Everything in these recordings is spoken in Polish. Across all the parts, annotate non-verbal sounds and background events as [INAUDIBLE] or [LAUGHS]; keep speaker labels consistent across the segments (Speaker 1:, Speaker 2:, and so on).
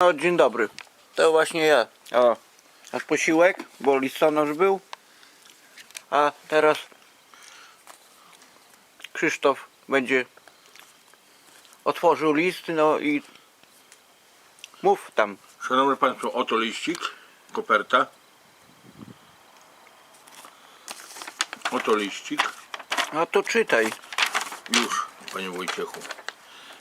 Speaker 1: No, dzień dobry. To właśnie ja. O, nasz posiłek, bo listonosz był. A teraz Krzysztof będzie otworzył list, no i mów tam.
Speaker 2: Szanowni Państwo, oto liścik, koperta. Oto liścik.
Speaker 1: No to czytaj.
Speaker 2: Już, Panie Wojciechu.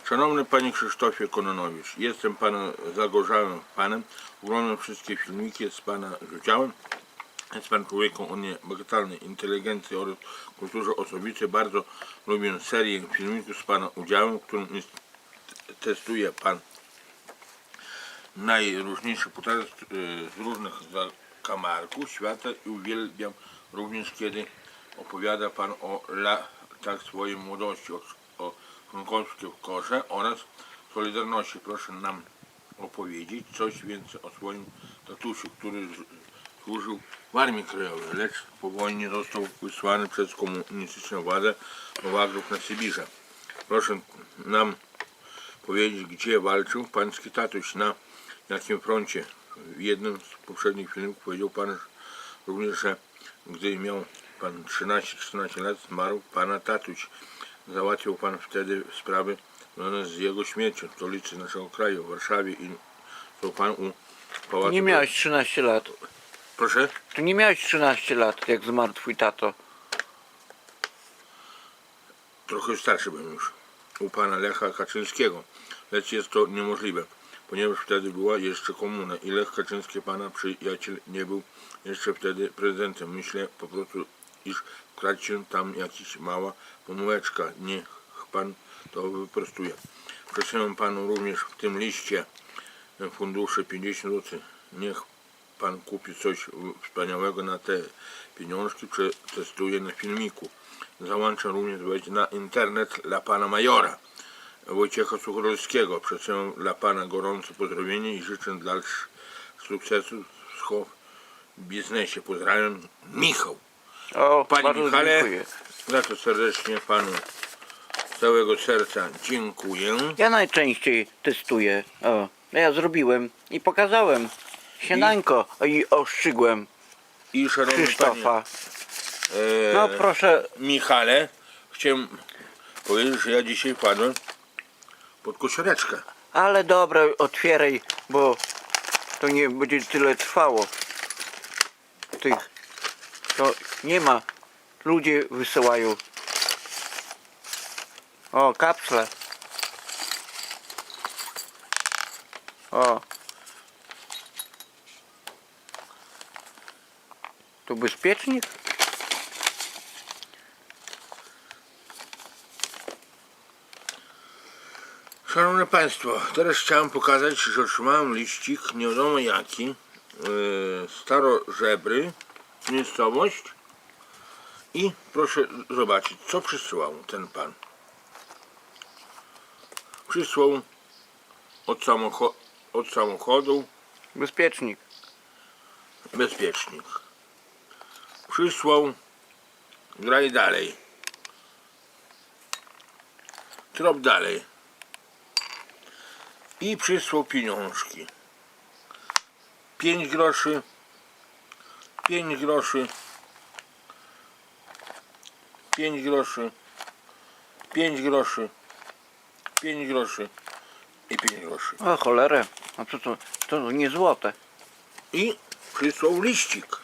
Speaker 2: Szanowny Panie Krzysztofie Kononowicz, jestem Pana zagorzałym Panem. Oglądam wszystkie filmiki z Pana z udziałem. Jest Pan człowiekiem o niebagatelnej inteligencji oraz kulturze osobistej. Bardzo lubię serię filmików z Pana udziałem, w którym testuje Pan najróżniejsze z, y, z różnych zakamarków świata i uwielbiam również kiedy opowiada Pan o latach swojej młodości, członkowskim w korze oraz Solidarności. Proszę nam opowiedzieć coś więcej o swoim tatusiu, który służył w Armii Krajowej, lecz po wojnie został wysłany przez komunistyczną władzę do łagrów na Sybirze. Proszę nam powiedzieć, gdzie walczył pański tatuś, na jakim froncie. W jednym z poprzednich filmów powiedział pan również, że gdy miał pan 13-14 lat, zmarł pana tatuś. Załatwił pan wtedy sprawy związane z jego śmiercią w stolicy naszego kraju, w Warszawie i był pan u pałacu.
Speaker 1: Nie miałeś 13 lat.
Speaker 2: Proszę?
Speaker 1: Tu nie miałeś 13 lat, jak zmarł twój tato.
Speaker 2: Trochę starszy byłem już u pana Lecha Kaczyńskiego, lecz jest to niemożliwe, ponieważ wtedy była jeszcze komuna i Lech Kaczyński, pana przyjaciel, nie był jeszcze wtedy prezydentem. Myślę po prostu, iż wkradł się tam jakiś mała pomyłeczka. Niech pan to wyprostuje. Przesyłam panu również w tym liście fundusze 50 zł. Niech pan kupi coś wspaniałego na te pieniążki, przetestuję na filmiku. Załączam również wejść na internet dla pana majora Wojciecha Suchorowskiego. Przesyłam dla pana gorące pozdrowienie i życzę dalszych sukcesów w biznesie. Pozdrawiam, Michał.
Speaker 1: O,
Speaker 2: Panie
Speaker 1: bardzo
Speaker 2: Michale,
Speaker 1: dziękuję.
Speaker 2: za to serdecznie panu z całego serca dziękuję.
Speaker 1: Ja najczęściej testuję. O, ja zrobiłem i pokazałem. Śniadanko i oszczygłem
Speaker 2: I szanowny panie
Speaker 1: Krzysztofa.
Speaker 2: e,
Speaker 1: No proszę,
Speaker 2: Michale, chciałem powiedzieć, że ja dzisiaj padłem pod
Speaker 1: ale dobra, otwieraj, bo to nie będzie tyle trwało. Tych, to nie ma. Ludzie wysyłają. O, kapsle. O. To bezpiecznik?
Speaker 2: Szanowni Państwo, teraz chciałem pokazać, że otrzymałem liścik, nie wiadomo jaki, yy, starożebry, miejscowość i proszę zobaczyć, co przysłał ten pan. Przysłał od, samocho- od samochodu
Speaker 1: Bezpiecznik.
Speaker 2: bezpiecznik. Przysłał, graj dalej. Trop dalej. I przysłał pieniążki. 5 groszy, 5 groszy, 5 groszy, 5 groszy, 5 groszy i 5 groszy.
Speaker 1: O cholerę. A co to? To nie złote.
Speaker 2: I przysłał liścik.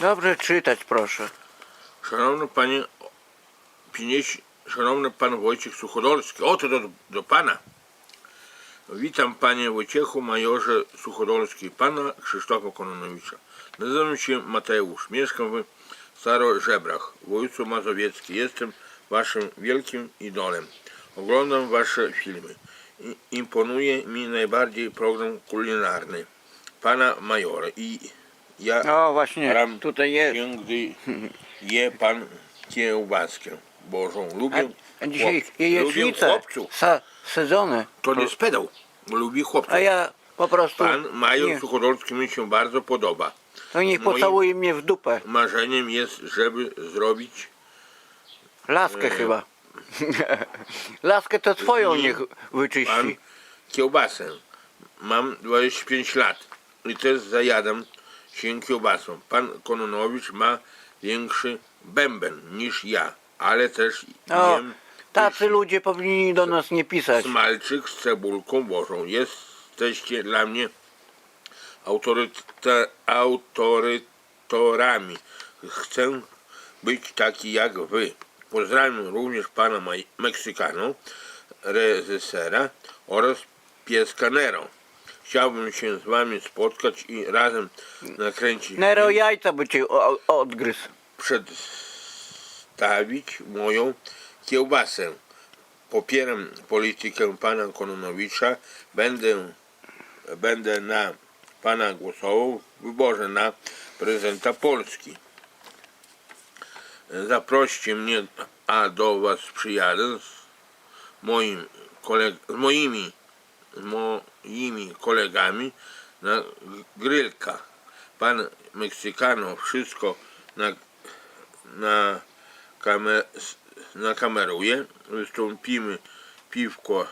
Speaker 1: Dobrze czytać proszę.
Speaker 2: Szanowny panie Pinieś, szanowny pan Wojciech Suchodolski, oto do, do pana. Witam panie Wojciechu, majorze Suchodolski, pana Krzysztofa Kononowicza. Nazywam się Mateusz, mieszkam w Starożebrach, w województwie mazowieckim. Jestem waszym wielkim idolem. Oglądam wasze filmy. Imponuje mi najbardziej program kulinarny pana majora i ja
Speaker 1: O właśnie,
Speaker 2: Ram
Speaker 1: tutaj jest.
Speaker 2: się, gdy je pan kiełbaskę Bożą. Lubię,
Speaker 1: A dzisiaj
Speaker 2: chłop- lubię
Speaker 1: jajecznicę.
Speaker 2: chłopców.
Speaker 1: Sa, sezony.
Speaker 2: To nie spedał, bo lubi chłopców.
Speaker 1: A ja po prostu.
Speaker 2: Pan major
Speaker 1: nie,
Speaker 2: Suchodolski mi się bardzo podoba.
Speaker 1: to niech
Speaker 2: moim-
Speaker 1: pocałuje mnie w dupę.
Speaker 2: Marzeniem jest, żeby zrobić
Speaker 1: Laskę
Speaker 2: E,
Speaker 1: chyba. [LAUGHS] Laskę to twoją
Speaker 2: I
Speaker 1: niech
Speaker 2: pan
Speaker 1: wyczyści.
Speaker 2: kiełbasę. Mam 25 lat i też zajadam się kiełbasą. Pan Kononowicz ma większy bęben niż ja, ale też
Speaker 1: O,
Speaker 2: jem
Speaker 1: tacy ludzie powinni do nas nie pisać.
Speaker 2: smalczyk z cebulką bożą. Jesteście dla mnie autoryte, autorytorami. Chcę być taki jak wy. Pozdrawiam również pana Maj- Meksykanu, reżysera oraz pieska Nero. Chciałbym się z wami spotkać i razem nakręcić
Speaker 1: Nero
Speaker 2: film,
Speaker 1: jajca by cię o- odgryzł.
Speaker 2: Przedstawić moją kiełbasę. Popieram politykę pana Kononowicza. Będę, będę na pana głosował w wyborze na prezydenta Polski. Zaproście mnie, a do was przyjadę z, moim koleg, z moimi moimi kolegami na grylka. Pan Meksykano wszystko na, na, kamer, nakameruje. Wystąpimy piwko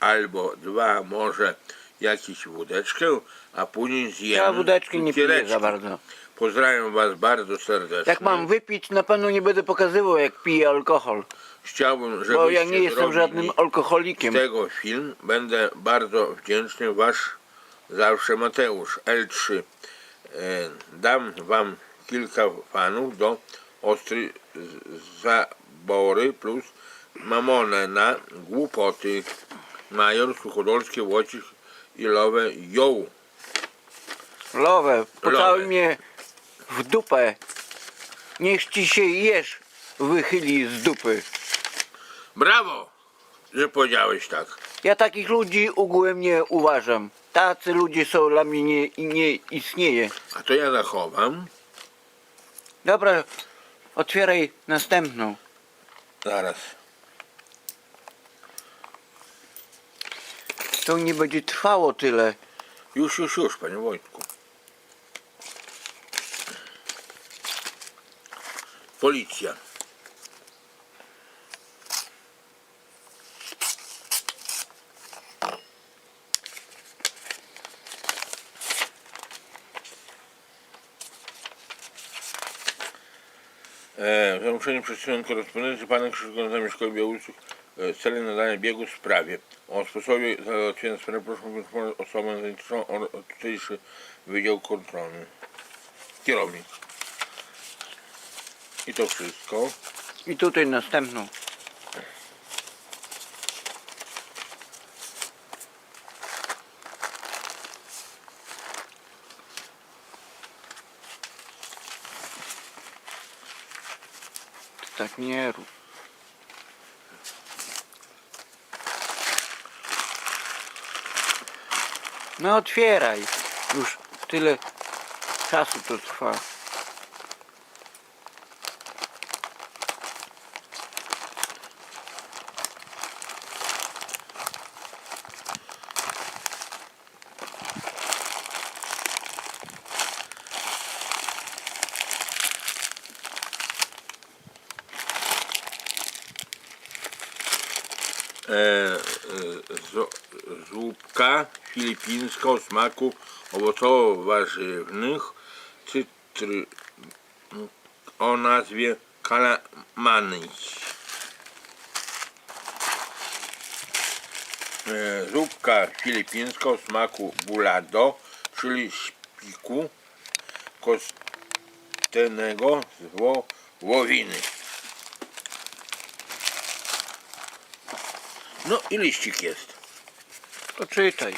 Speaker 2: albo dwa, może jakieś wódeczkę, a później zjemy
Speaker 1: Ja wódeczki nie piję za bardzo.
Speaker 2: Pozdrawiam was bardzo serdecznie.
Speaker 1: Jak mam wypić, na pewno nie będę pokazywał jak piję alkohol.
Speaker 2: Chciałbym, żebyście
Speaker 1: Bo ja nie jestem
Speaker 2: zrobili
Speaker 1: żadnym alkoholikiem.
Speaker 2: z tego film. Będę bardzo wdzięczny. Wasz zawsze Mateusz L3. E, Dam wam kilka fanów do ostry zabory plus mamonę na głupoty. Major Suchodolski Wojciech Ilowe Joł.
Speaker 1: Lowę, pocałuj
Speaker 2: Lowę.
Speaker 1: mnie w dupę. Niech ci się jesz wychyli z dupy.
Speaker 2: Brawo, że powiedziałeś tak.
Speaker 1: Ja takich ludzi ogółem nie uważam. Tacy ludzie są dla mnie nie, nie istnieje.
Speaker 2: A to ja zachowam.
Speaker 1: Dobra, otwieraj następną.
Speaker 2: Zaraz.
Speaker 1: To nie będzie trwało tyle.
Speaker 2: Już, już, już, panie Wojtku. Policja. E, Zamuszenie przedstawienia korespondencji pana Krzysztofa zamieszkał Białystok e, celem nadania biegu w sprawie. O sposobie załatwienia sprawy proszę poinformować osobę zainteresowaną o o tutejszy Wydział Kontrolny. Kierownik. I to wszystko.
Speaker 1: I tutaj następną. Tak nie rób. No otwieraj. Już tyle czasu to trwa.
Speaker 2: E, e, zo- zupka filipińska o smaku owocowo-warzywnych cytry o nazwie kalamany. E, zupka filipińska o smaku bulado, czyli szpiku kostnego z wołowiny. No i liścik jest.
Speaker 1: To czytaj.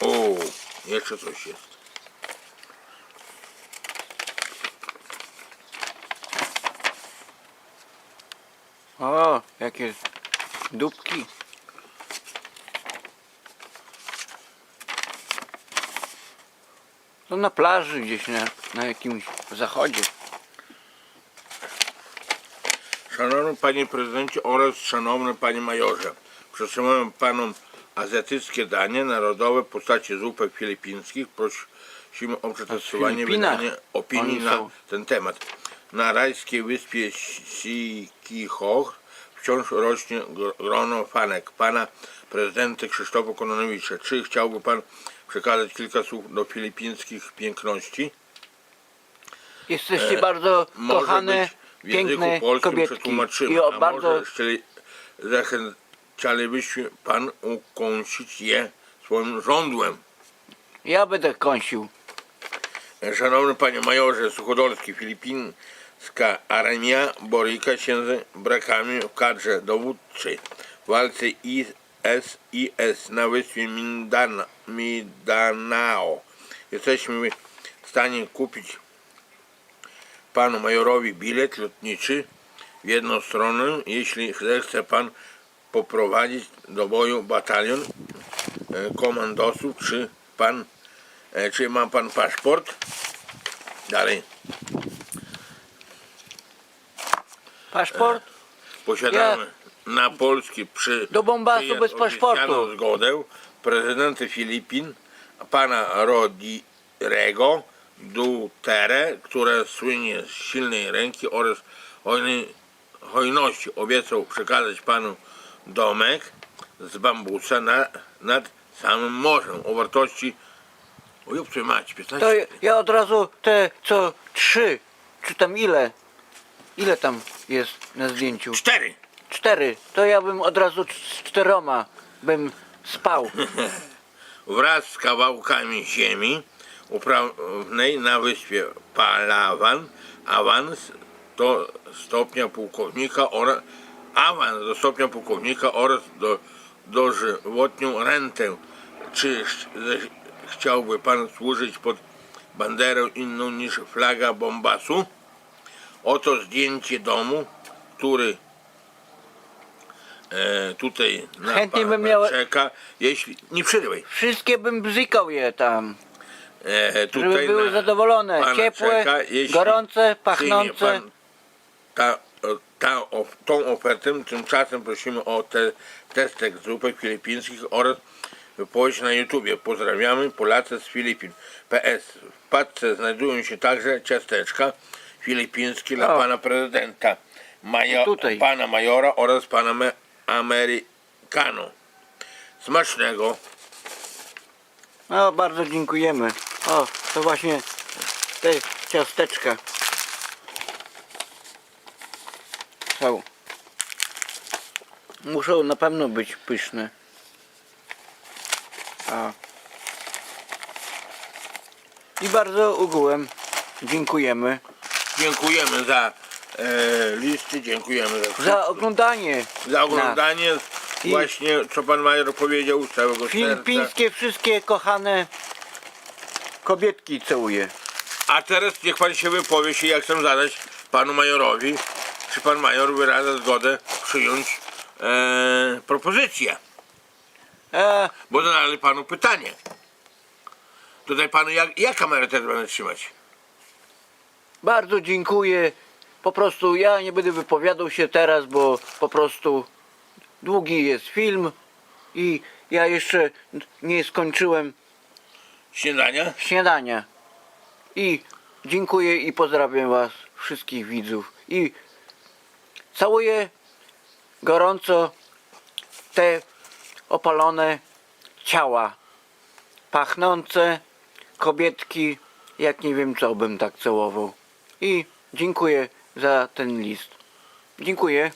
Speaker 2: O, jeszcze coś jest.
Speaker 1: O, jakie dupki. To na plaży gdzieś na, na jakimś zachodzie.
Speaker 2: Szanowny panie prezydencie oraz szanowny panie majorze, przesyłam panom azjatyckie danie narodowe w postaci zupek filipińskich. Prosimy o przetestowanie wydanie opinii na ten temat. na rajskiej wyspie Sikichor wciąż rośnie gr- grono fanek pana prezydenta Krzysztofa Kononowicza. Czy chciałby pan przekazać kilka słów do filipińskich piękności?
Speaker 1: Jesteście bardzo
Speaker 2: E, Może
Speaker 1: kochane,
Speaker 2: być w języku
Speaker 1: piękne
Speaker 2: polskim
Speaker 1: kobietki.
Speaker 2: przetłumaczymy,
Speaker 1: I o,
Speaker 2: a
Speaker 1: bardzo
Speaker 2: może chcieli, zachęcalibyśmy pan ukąsić je swoim żądłem.
Speaker 1: ja będę kąsił.
Speaker 2: Szanowny panie majorze Suchodolski, filipińska armia boryka się z brakami w kadrze dowódczej w walce IS-IS na wyspie Mindana, Mindanao. Jesteśmy w stanie kupić panu majorowi bilet lotniczy w jedną stronę, jeśli zechce pan poprowadzić do boju batalion e, komandosów, czy pan, e, czy ma pan paszport? Dalej.
Speaker 1: Paszport?
Speaker 2: Posiadamy na polski przy
Speaker 1: Do Bombasu bez paszportu.
Speaker 2: zgodę prezydenta Filipin pana Rodirego Duterte, które słynie z silnej ręki oraz hojności obiecał przekazać panu domek z bambusa na, nad samym morzem o wartości o mać 15
Speaker 1: To ja od razu te co trzy, czy tam ile? Ile tam jest na zdjęciu?
Speaker 2: cztery
Speaker 1: Cztery. To ja bym od razu c- z czteroma bym spał. [LAUGHS]
Speaker 2: wraz z kawałkami ziemi uprawnej na wyspie Palawan awans do stopnia pułkownika oraz awans do stopnia pułkownika oraz do dożywotnią rentę. Czy ch- chciałby pan służyć pod banderę inną niż flaga Bombasu? Oto zdjęcie domu, który e, tutaj na
Speaker 1: Chętnie
Speaker 2: pana
Speaker 1: bym miał-
Speaker 2: czeka. Jeśli nie przerywaj.
Speaker 1: Wszystkie bym bzykał je tam.
Speaker 2: E, tutaj
Speaker 1: Żeby były
Speaker 2: na
Speaker 1: zadowolone,
Speaker 2: pana
Speaker 1: ciepłe,
Speaker 2: czeka, jeśli
Speaker 1: gorące,
Speaker 2: przyjmie
Speaker 1: pachnące.
Speaker 2: pan Ta, ta, of, tą ofertę, tymczasem prosimy o te, testek zupek filipińskich oraz wypowiedź na YouTubie. Pozdrawiamy Polacy z Filipin. PS. W paczce znajdują się także ciasteczka filipińskie dla
Speaker 1: O.
Speaker 2: pana prezydenta, majo,
Speaker 1: Tutaj.
Speaker 2: pana majora oraz pana me, Amerykano. Smacznego.
Speaker 1: No, bardzo dziękujemy. O, to właśnie te ciasteczka. Są. Muszą na pewno być pyszne. A. I bardzo ogółem dziękujemy
Speaker 2: Dziękujemy za e, listy, dziękujemy za,
Speaker 1: za oglądanie.
Speaker 2: za oglądanie.
Speaker 1: I-
Speaker 2: Właśnie co pan major powiedział z całego serca.
Speaker 1: Filipińskie wszystkie kochane kobietki całuję.
Speaker 2: A teraz niech pan się wypowie się, jak chcę zadać panu majorowi, czy pan major wyraża zgodę przyjąć e, propozycję.
Speaker 1: E,
Speaker 2: Bo zadali panu pytanie. Tutaj panu jak, jak kamerę teraz będę trzymać?
Speaker 1: Bardzo dziękuję. Po prostu ja nie będę wypowiadał się teraz, bo po prostu długi jest film i ja jeszcze nie skończyłem
Speaker 2: Śniadania?
Speaker 1: śniadania. I dziękuję i pozdrawiam Was wszystkich widzów. I całuję gorąco te opalone ciała. Pachnące kobietki, jak nie wiem co bym tak całował. I dziękuję za ten list. Dziękuję.